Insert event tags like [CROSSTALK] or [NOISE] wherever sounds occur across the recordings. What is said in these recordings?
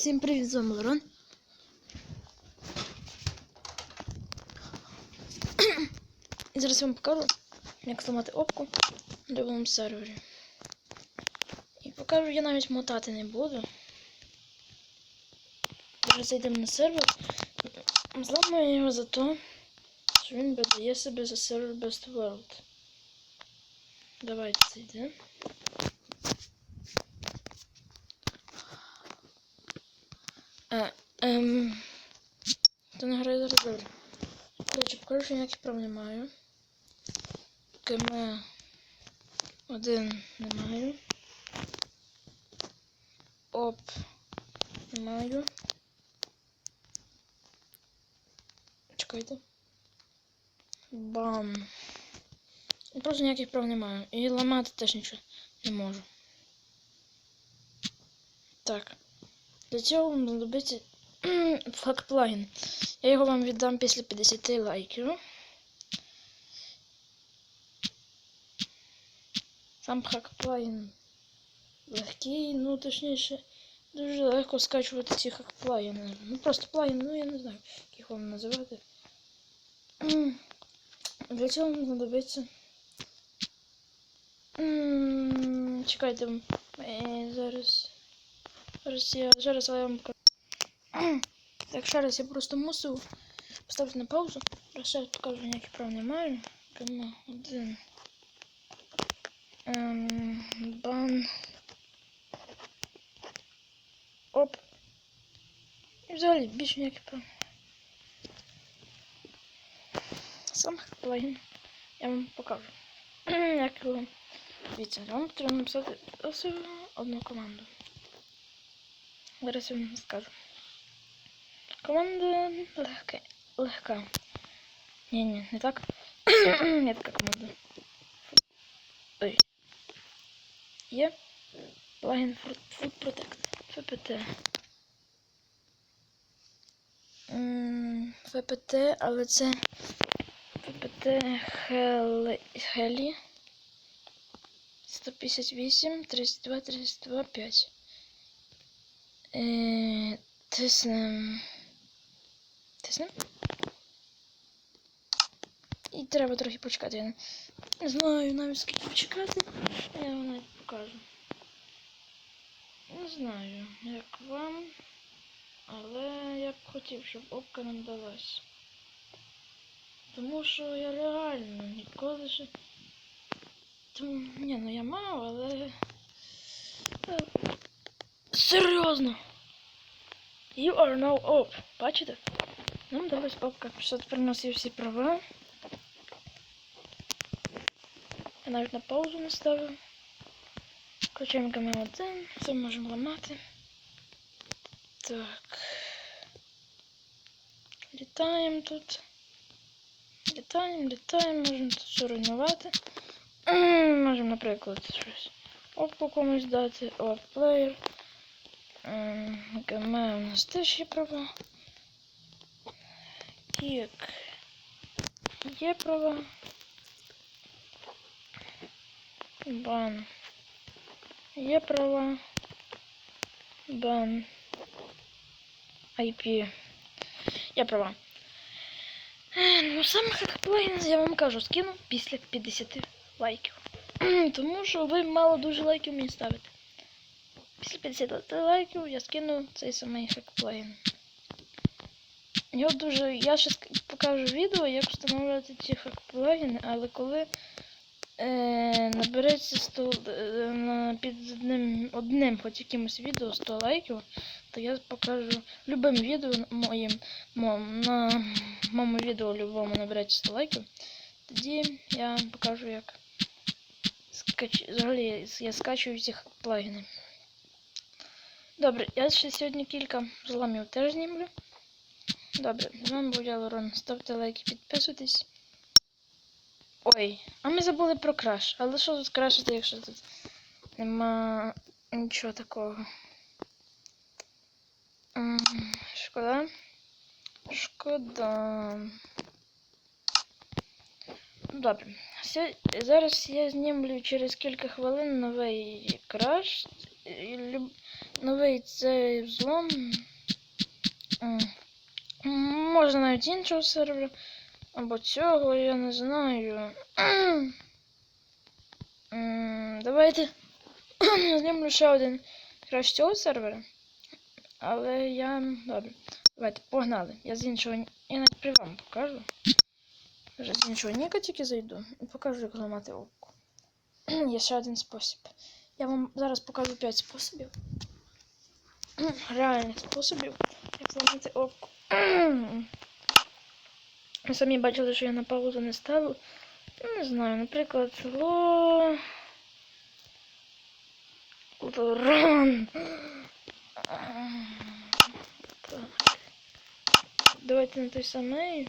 Всім привіт, з вами Лерон. І зараз я вам покажу, як зламати опку на любому сервері. І покажу, я навіть мотати не буду. Зараз зайдемо на сервер. Зламаю його за те, що він видає себе за сервер Best World. Давайте зайдемо. Е, ем, то не грає зараз добре. Коротше, покажу, що ніяких прав не маю. КМ один не маю. Оп не маю. Чекайте. Бам. Просто ніяких прав не маю. І ламати теж нічого не можу. Так. Для цього вам знадобиться [CLEARS THROAT] факт. Я його вам віддам після 50 лайків. Сам хак легкий, ну точніше, дуже легко скачувати ці хакплагіни. Ну просто плагін, ну я не знаю, як їх вам називати. Для цього вам знадобиться. Чекайте, е, зараз. Зараз я зараз я вам покажу. [CLEARS THROAT] Так, ще раз я просто мусив поставити на паузу. Зараз раз покажу, ніяких прав не маю. Кому один. Ем, бан. Оп. І взагалі більше ніяких прав. Сам плагін. Я вам покажу. [CLEARS THROAT] Як його. Дивіться, вам потрібно написати ось одну команду. Зараз я скажу. Команда легка. легка. Ні, не так. [CLEARS THROAT] не така команда. Ой. Є плагін Food Protect. ФПТ. ФПТ, але це ФПТ Хелі. 158, 32, 32, 5. Е, тиснем. Тиснем. І треба трохи почекати. Я не, знаю навіть скільки почекати. Я вам навіть покажу. Не знаю, як вам. Але я б хотів, щоб опка нам далась. Тому що я реально ніколи ще. Тому, ні, ну я мав, але. Серйозно. You are now up. Бачите? Нам далась опка. Що тепер у нас є всі права. Я навіть на паузу не ставив. Включаємо камеру 1. Все можемо ламати. Так. Літаємо тут. Літаємо, літаємо, можемо тут все руйнувати. Можемо, наприклад, щось. Опку комусь дати. Оп, плеєр. ГМ у нас теж є права. Кік. Є права. Бан. Є права. Бан. IP. Є права. Е, Ну, саме хакплейн, я вам кажу, скину після 50 лайків. Тому що ви мало дуже лайків мені ставите. Після 50 лайків я скину цей самий хакплейн. Його дуже. Я ще покажу відео, як встановлювати ці хакплагіни, але коли е, набереться 100, е, під одним, одним хоч якимось відео 100 лайків, то я покажу любим відео моїм, мом, на моєму відео любому набереться 100 лайків. Тоді я покажу, як скач... взагалі я скачую ці плагіни. Добре, я ще сьогодні кілька зламів теж знімлю. Добре, з вами був я Лорон. Ставте лайки, підписуйтесь. Ой, а ми забули про краш. Але що тут крашити, якщо тут нема нічого такого. Шкода. Шкода. Ну, Добре. Зараз я знімлю через кілька хвилин новий краш. Новий цей взлом. М, Можна навіть іншого сервера. Або цього, я не знаю. [CLEARS THROAT] Давайте [CLEARS THROAT] знімлю ще один краще цього сервера. Але я. Добре. Давайте, погнали. Я з іншого. Я навіть при вам покажу. Вже з іншого ніка тільки зайду і покажу, як зламати око. [CLEARS THROAT] Є ще один спосіб. Я вам зараз покажу 5 способів. [CLEARS THROAT] Реальних способів, як зламати око. [CLEARS THROAT] Ви самі бачили, що я на паузу не ставив. Ну, Не знаю, наприклад, ло. Лоран. Давайте на той самий.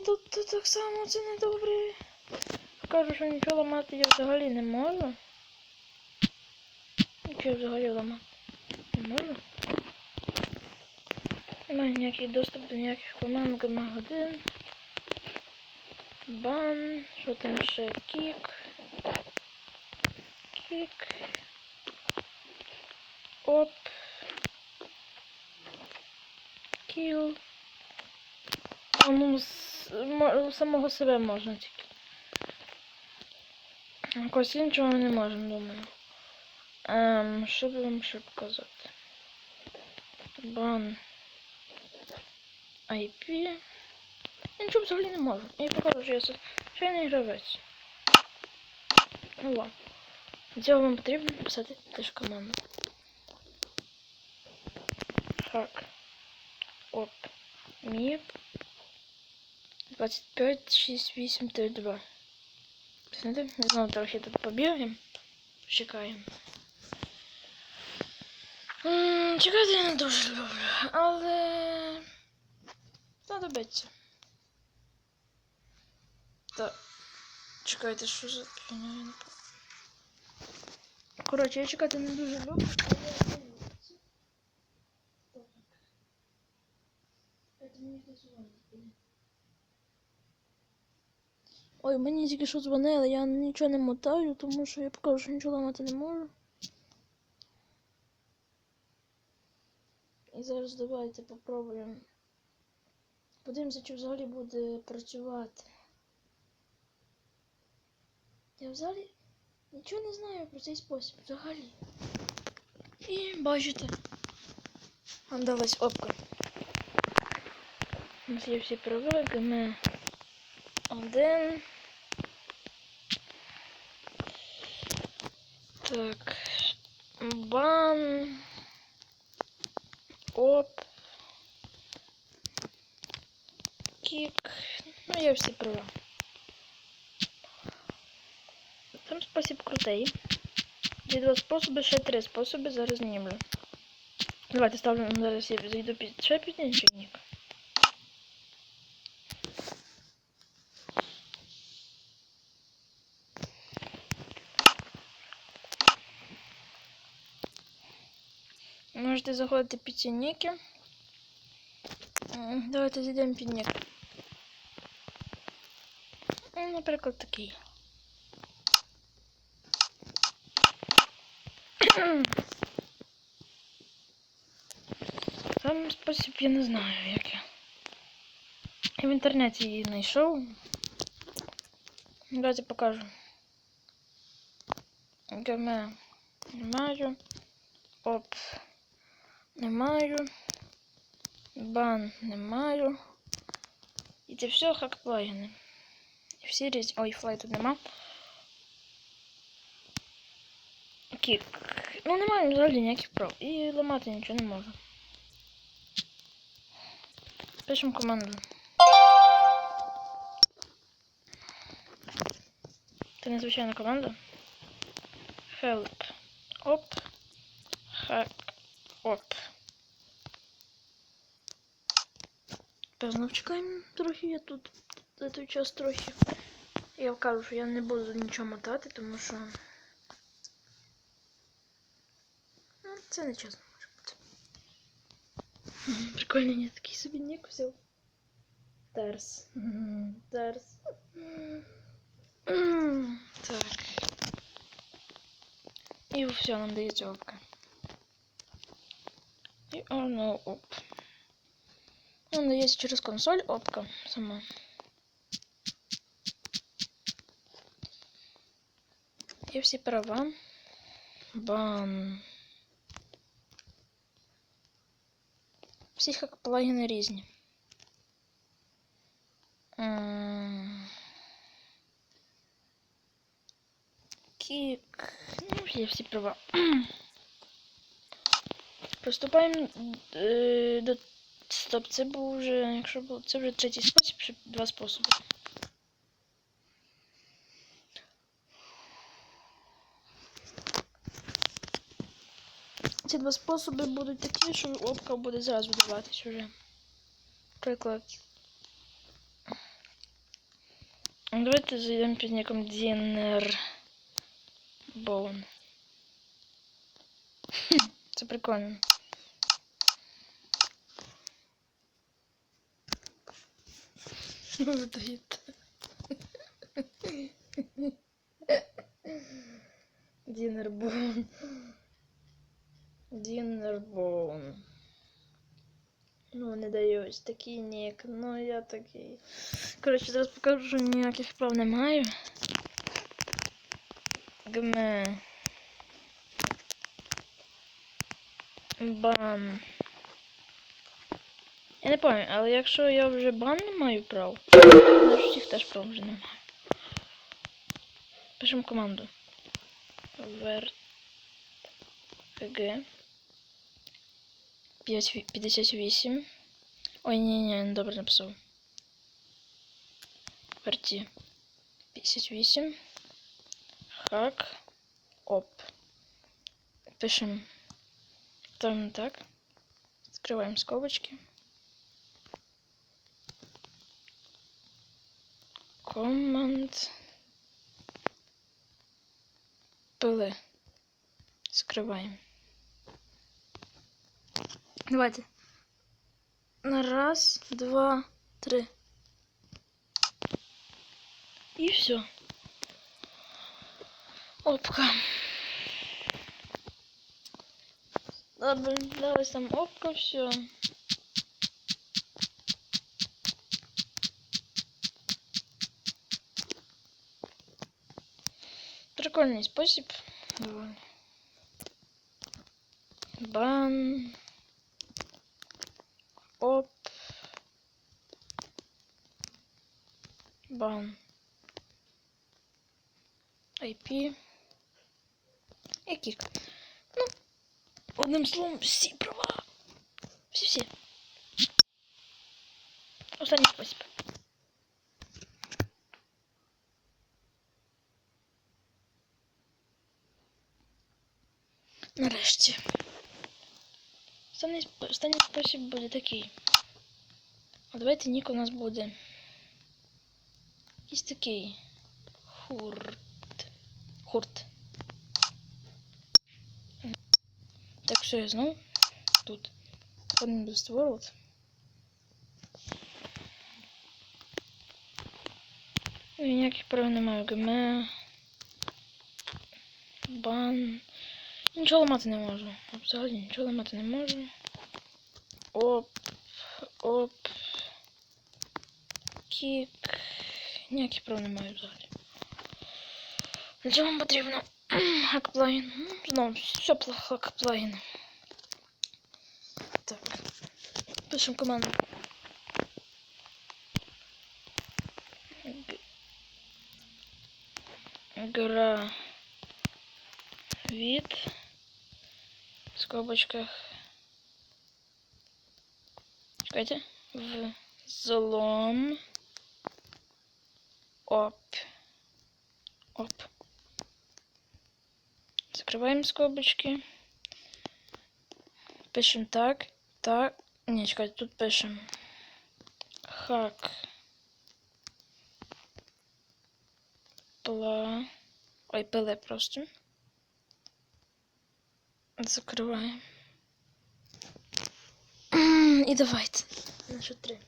Ой, тут, так само це не добре. Кажу, що нічого ламати я взагалі не можу. Нічого взагалі ламати не можу. Немає ніякий доступ до ніяких команд ГМ1. Бан. Що там ще? Кік. Кік. Оп. Кіл. А ну, з, мо- самого себе можна тільки. Якось іншого не можемо, думаю. Ем, що би вам ще показати? Бан. IP. Я нічого взагалі не можу. Я покажу, що я звичайний гравець. Ну ладно. Для цього вам потрібно написати теж команду. Хак. Оп. Міп. 25, 6, 8, 3, 2. Знаєте, знову трохи тут побігаємо. Чекаємо. Чекати я не дуже люблю, але знадобиться. Так. Чекайте, що за не. Коротше, я чекати не дуже люблю, але знадобиться. Так. Це мені хтось. Ой, мені тільки що дзвонили, я нічого не мотаю, тому що я покажу, що нічого ламати не можу. І зараз давайте попробуємо. Подивимося, чи взагалі буде працювати. Я взагалі нічого не знаю про цей спосіб взагалі. І бачите. Вам далась опка. У нас є всі правила, ми один. Так. Бан. Оп. Кік. Ну, я всі права. Там спосіб крутий. Є два способи, ще три способи, зараз знімлю. Давайте ставлю зараз я зайду під ще під інший нік. Можете заходити під ці ніки. Давайте зайдемо під нік. Ну, Наприклад, такий. [CLEARS THROAT] Там спосіб я не знаю, як я. Я в інтернеті її знайшов. Давайте покажу. ГМ не маю. Оп. Не маю. Бан не маю. І це все хак плагіни. І всі різні. Ой, флай тут нема. Кік. Ну немає взагалі ніяких прав. І ламати нічого не можу. Пишемо команду. Це незвичайна команда. Help. Оп. Hack. Оп. Тепер знов трохи, я тут за той час трохи. Я кажу, що я не буду нічого мотати, тому що. Ну, це не чесно може бути. Прикольний, я такий собі нік взяв. Терс. Терс. Так. І все, нам дається опка. І оно оп. Нам дається через консоль опка сама. І всі права. Бам. Всі хак плагіни різні. Кік. Ну, є всі права. [CLEARS THROAT] Приступаємо до. Стоп, це був вже, якщо було, це вже третій спосіб, ще два способи. Ці два способи будуть такі, що опка буде зразу даватись уже. Приклад. Давайте зайдемо під ником Дінер Боун. [LAUGHS] Це прикольно. Видаєте. Дінер Боун. Дінербоун. Ну, не даю ось такий нік. Ну, я такий. Коротше, зараз покажу, що ніяких прав не маю. Гме. Бан. Я не пам'ятаю, але якщо я вже бан не маю прав, то всіх теж прав вже немає. Пишемо команду. Вер. КГ. 5, 58. Ой, ні, ні, не добре написав. Верті. 58. Хак. Оп. Пишем. Там так. Закрываем скобочки. Команд. Пили. Закрываем. Давайте. На раз, два, три. И все. Опка. Добавилась там опка, все. Прикольный способ. Довольно. Бан. Оп. Бан. IP. І кік. Ну, одним словом, всі права. Всі-всі. Останній спосіб. Нарешті. Останній, останній спосіб буде такий. А давайте нік у нас буде. Якийсь такий. Хурт. Хурт. Так, все, я знов тут. Ходимо до World. Я ніяких прав не маю. ГМ. Бан. Нічого ламати не можу. Взагалі нічого ламати не можу. Оп. Оп. Кік. Ніяких прав не маю взагалі. Для чого вам потрібно [CLEARS THROAT] хак-плагін? Ну, Знову, все плохо хак-плагін. Так. Пишемо команду. Гра від в скобочках. Чекайте. В злом. Оп. Оп. Закрываем скобочки. Пишем так. Так. Не, чекайте, тут пишем. Хак. Пла. Ой, пиле просто. Закрываем. І давайте. На що три.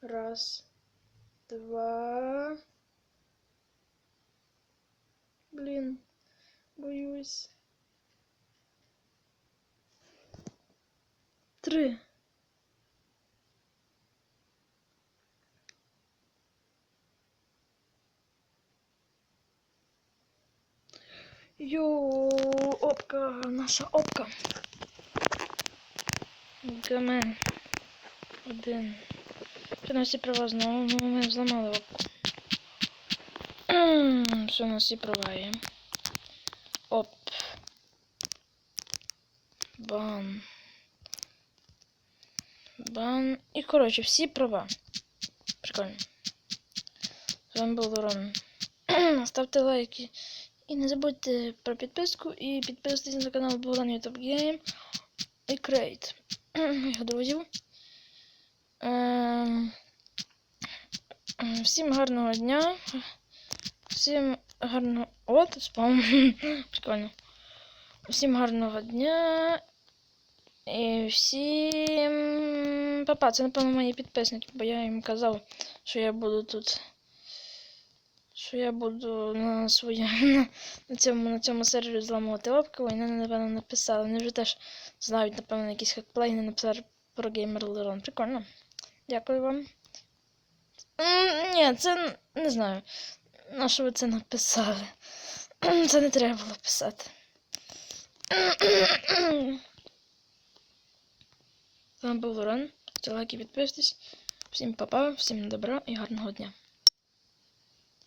Раз, два. Блін, боюсь. Три. Йоу, опка, наша опка. Гамен. Один. Всі права знову ну, ми зламали опку. Все, на всі права є. Оп. Бан. Бан. І, коротше, всі права. Прикольно. З вами був Ворон. Ставте лайки. І не забудьте про підписку і підписуйтесь на канал Богдан YouTube Game і Крейт. [CLEARS THROAT] Моїх друзів. Ем, ем, Всім гарного дня. Всім гарного. От, спам. [CLEARS THROAT] Прикольно. Всім гарного дня. І всім. Папа, це напевно мої підписники, бо я їм казав, що я буду тут. Що я буду на своєму [LAUGHS] на цьому на цьому сервері зламувати і вони, напевно, написали. Вони вже теж знають, напевно, якісь хакплейни написали про Gamer Leron. Прикольно. Дякую вам. Ні, це не знаю. На що ви це написали? [CLEARS THROAT] Це не треба було писати. [CLEARS THROAT] З вами був Лорен. Ставте лайки, підписуйтесь. Всім па-па, всім добра і гарного дня.